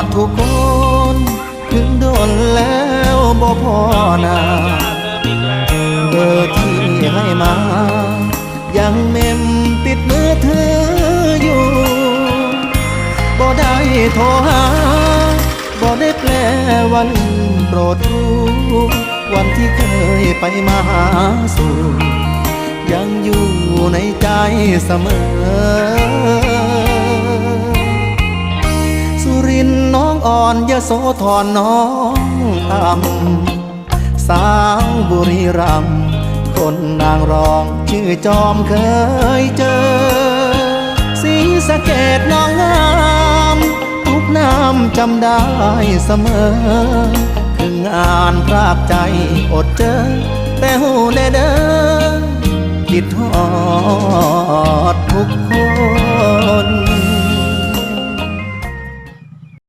ดทุกคน ถึงโดนแล้วบ่พอหนาเบอร์ที่ให้มา ยังเมมติดมือเธออยู่บ่ได้โทรหาบ่ได้แปลวันโปรดรู้วันที่เคยไปมาหาสู่ยังอยู่ในใจเสมอ องอ่อนยะโสธรน้องต่ำสาวบุรีรัมย์คนนางรองชื่อจอมเคยเจอ สีสะเกดน้องงามทุกน้ำจำได้เสมอคืองานพรากใจอดเจอ แต่หูแน่เด้อคิดฮอดทุกคน